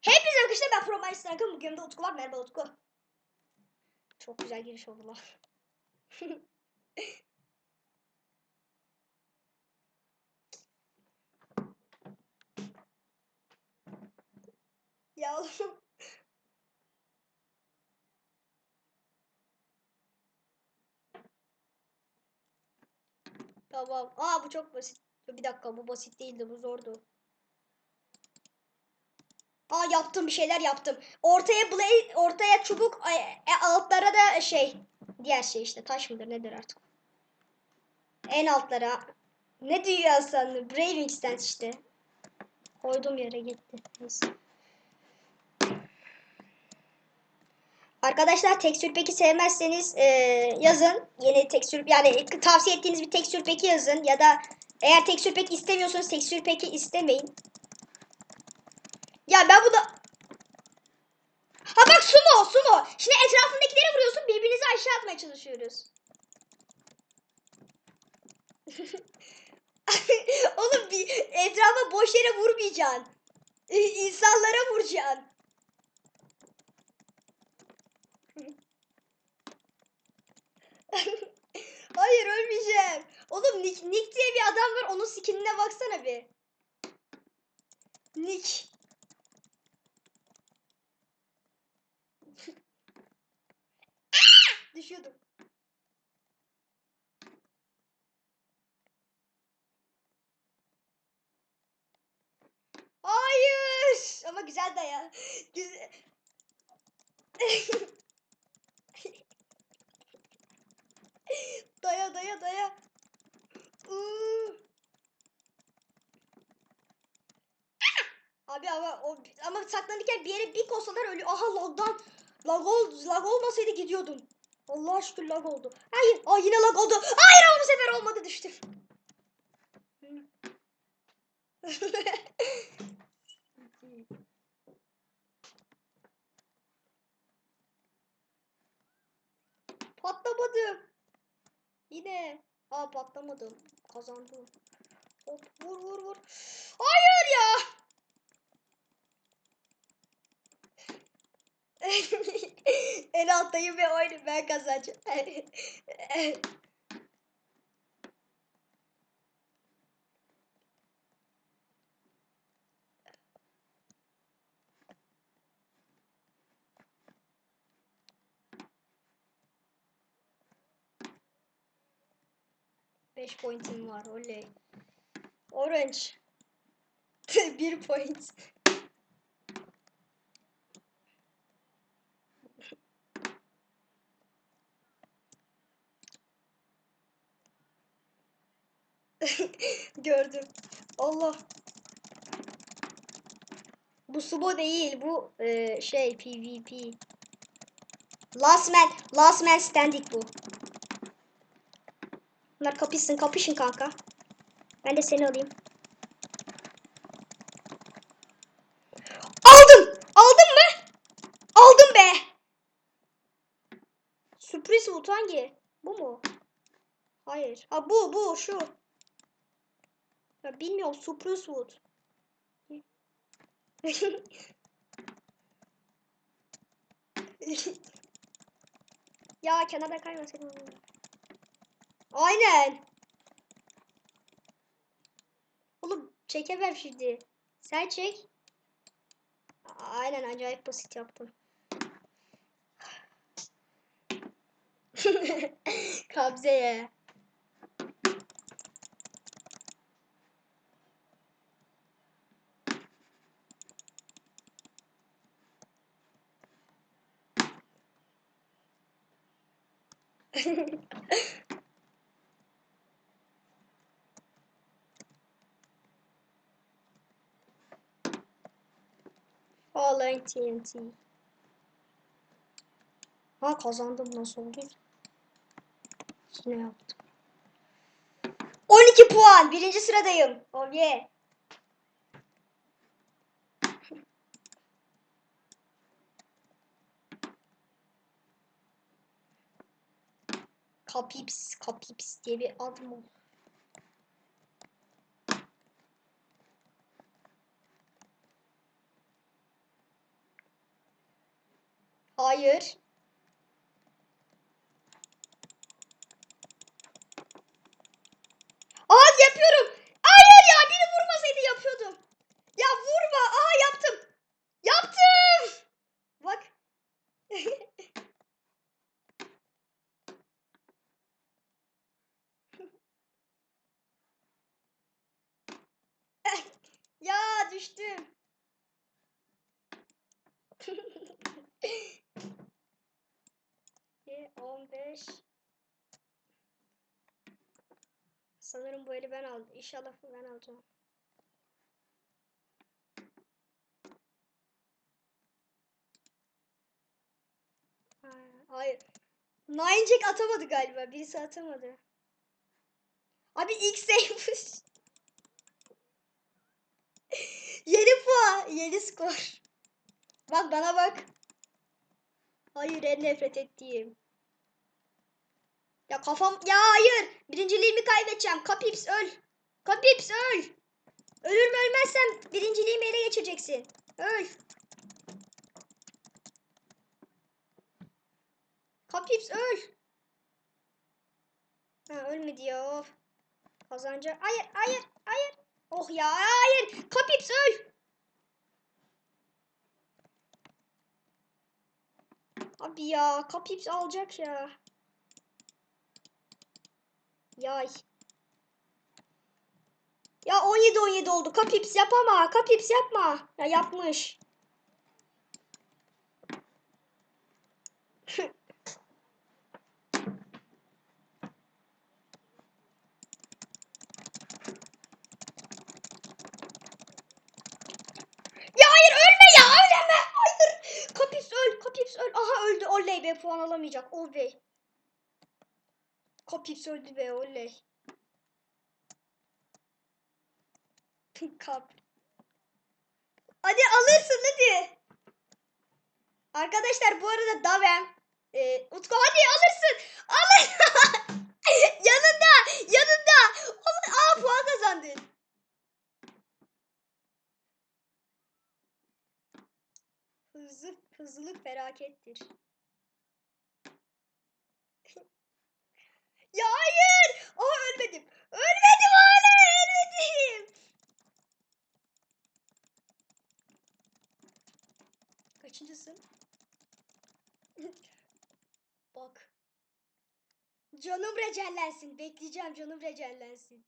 Hepinize arkadaşlar ben Pro Mario Snark'ım. Bugün yanımda Utku var. Merhaba Utku. Çok güzel giriş oldular. ya oğlum. Tamam. Aa bu çok basit. Bir dakika bu basit değildi bu zordu. Aa yaptım bir şeyler yaptım. Ortaya blade, ortaya çubuk, e, altlara da şey, diğer şey işte taş mıdır nedir artık. En altlara ne diyor sanırım? Braving stance işte. Koyduğum yere gitti. Neyse. Arkadaşlar tekstür peki sevmezseniz e, yazın. Yeni tekstür yani tavsiye ettiğiniz bir tekstür peki yazın ya da eğer tekstür peki istemiyorsanız tekstür peki istemeyin. Ya ben bu da... Ha bak sumo sumo. Şimdi etrafındakileri vuruyorsun birbirinizi aşağı atmaya çalışıyoruz. Oğlum bir etrafa boş yere vurmayacaksın. İnsanlara vuracaksın. Hayır ölmeyeceğim. Oğlum Nick, Nick diye bir adam var onun skinine baksana bir. Nick. Düşüyordum. Hayır. Ama güzel daya. Güzel. daya daya daya. Abi ama o ama saklanırken bir yere bir kosalar ölüyor. Aha lagdan. Lag, ol, lag olmasaydı gidiyordum. Allah şükür lag oldu. Hayır. Aa yine lag oldu. Hayır ama bu sefer olmadı düştüm. Patlamadım. Yine. Aa patlamadım. Kazandım. Hop vur vur vur. Hayır ya. en alttayım ve oyunu ben kazanacağım. Beş pointim var oley. Orange. Bir point. Gördüm. Allah. Bu sumo değil. Bu e, şey PvP. Last man, last man standing bu. Bunlar kapışsın, kapışın kanka. Ben de seni alayım. Aldım! Aldım mı? Aldım be! Sürpriz bu hangi? Bu mu? Hayır. Ha bu bu şu. Ya bilmiyorum Spruce Wood. ya kenarda kaymasın. Aynen. Oğlum çekemem şimdi. Sen çek. Aynen acayip basit yaptım. Kabzeye. Falling TNT. Ha kazandım nasıl oldu? Yine yaptım. 12 puan. Birinci sıradayım. Oh yeah. Kapips, Kapips diye bir adım var. Hayır. Aa yapıyorum. Hayır ya biri vurmasaydı yapıyordum. Ya vurma. Aha yaptım. Yaptım. Bak. ya düştüm. İki, 15 Sanırım bu eli ben aldım. İnşallah ben alacağım. Ha, Hayır. Nine Jack atamadı galiba. Birisi atamadı. Abi ilk sayıymış. 7 puan. 7 skor. Bak bana bak. Hayır en nefret ettiğim. Ya kafam ya hayır. Birinciliğimi kaybedeceğim. Kapips öl. Kapips öl. Ölür mü ölmezsem birinciliğimi ele geçireceksin. Öl. Kapips öl. Ha ölmedi ya. Of. Kazanca. Hayır hayır hayır. Oh ya hayır. Kapips öl. Abi ya Kapips alacak ya. Yay. Ya 17 17 oldu. Kapips yapama. Kapips yapma. Ya yapmış. ya hayır ölme ya ölme. Hayır. Kapips öl. Kapips öl. Aha öldü. Oley be puan alamayacak. Oley. Kapips öldü be oley. Kap. Hadi alırsın hadi. Arkadaşlar bu arada Davem. E, Utku hadi alırsın. Alır. yanında. Yanında. Aa puan kazandın. Hızlı, hızlılık felakettir. Ya hayır. Aa ölmedim. Ölmedim hala ölmedim. Kaçıncısın? Bak. Canım recellensin. Bekleyeceğim canım recellensin.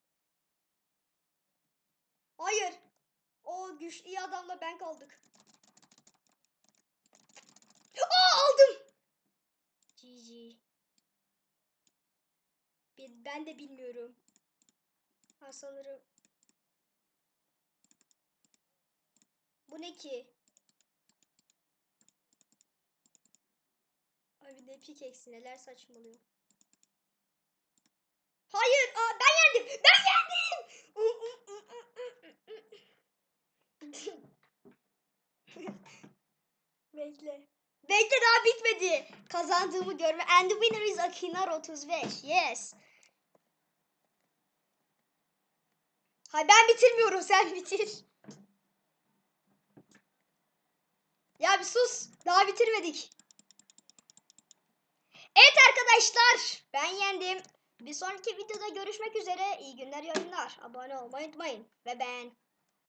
Hayır. O güç iyi adamla ben kaldık. Aa aldım. GG. Ben, de bilmiyorum. Ha sanırım. Bu ne ki? Abi ne pickaxe neler saçmalıyor. Hayır, aa, ben yendim. Ben yendim. Bekle. Bekle daha bitmedi. Kazandığımı görme. And the winner is Akinar 35. Yes. Hay ben bitirmiyorum sen bitir. Ya bir sus. Daha bitirmedik. Evet arkadaşlar ben yendim. Bir sonraki videoda görüşmek üzere. İyi günler, iyi. Abone olmayı unutmayın. Ve ben